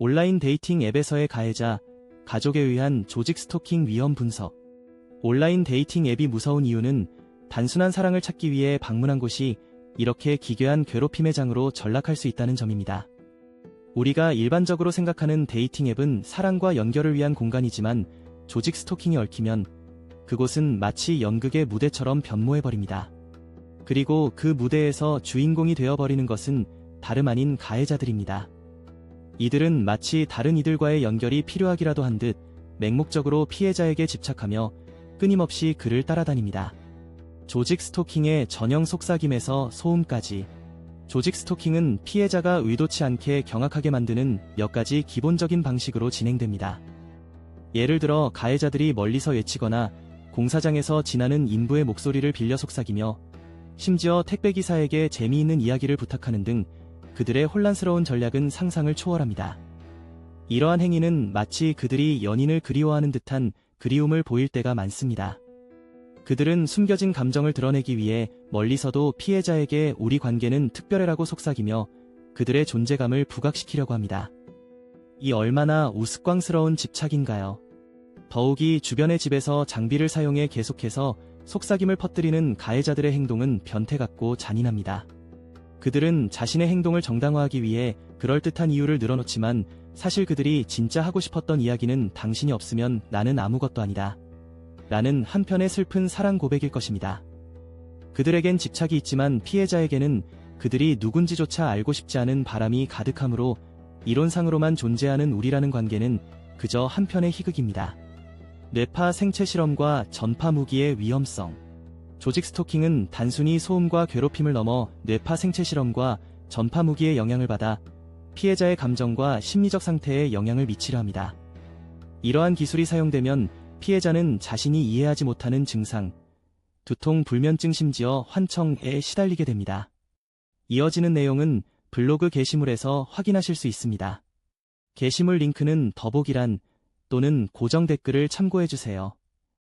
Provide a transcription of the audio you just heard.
온라인 데이팅 앱에서의 가해자, 가족에 의한 조직 스토킹 위험 분석. 온라인 데이팅 앱이 무서운 이유는 단순한 사랑을 찾기 위해 방문한 곳이 이렇게 기괴한 괴롭힘의 장으로 전락할 수 있다는 점입니다. 우리가 일반적으로 생각하는 데이팅 앱은 사랑과 연결을 위한 공간이지만 조직 스토킹이 얽히면 그곳은 마치 연극의 무대처럼 변모해버립니다. 그리고 그 무대에서 주인공이 되어버리는 것은 다름 아닌 가해자들입니다. 이들은 마치 다른 이들과의 연결이 필요하기라도 한 듯 맹목적으로 피해자에게 집착하며 끊임없이 그를 따라다닙니다. 조직 스토킹의 전형 속삭임에서 소음까지. 조직 스토킹은 피해자가 의도치 않게 경악하게 만드는 몇 가지 기본적인 방식으로 진행됩니다. 예를 들어 가해자들이 멀리서 외치거나 공사장에서 지나는 인부의 목소리를 빌려 속삭이며 심지어 택배기사에게 재미있는 이야기를 부탁하는 등 그들의 혼란스러운 전략은 상상을 초월합니다. 이러한 행위는 마치 그들이 연인을 그리워하는 듯한 그리움을 보일 때가 많습니다. 그들은 숨겨진 감정을 드러내기 위해 멀리서도 피해자에게 우리 관계는 특별해라고 속삭이며 그들의 존재감을 부각시키려고 합니다. 이 얼마나 우스꽝스러운 집착인가요? 더욱이 주변의 집에서 장비를 사용해 계속해서 속삭임을 퍼뜨리는 가해자들의 행동은 변태 같고 잔인합니다. 그들은 자신의 행동을 정당화하기 위해 그럴듯한 이유를 늘어놓지만 사실 그들이 진짜 하고 싶었던 이야기는 당신이 없으면 나는 아무것도 아니다. 라는 한편의 슬픈 사랑 고백일 것입니다. 그들에겐 집착이 있지만 피해자에게는 그들이 누군지조차 알고 싶지 않은 바람이 가득하므로 이론상으로만 존재하는 우리라는 관계는 그저 한편의 희극입니다. 뇌파 생체 실험과 전파 무기의 위험성. 조직 스토킹은 단순히 소음과 괴롭힘을 넘어 뇌파 생체 실험과 전파 무기의 영향을 받아 피해자의 감정과 심리적 상태에 영향을 미치려 합니다. 이러한 기술이 사용되면 피해자는 자신이 이해하지 못하는 증상, 두통, 불면증 심지어 환청에 시달리게 됩니다. 이어지는 내용은 블로그 게시물에서 확인하실 수 있습니다. 게시물 링크는 더보기란 또는 고정 댓글을 참고해주세요.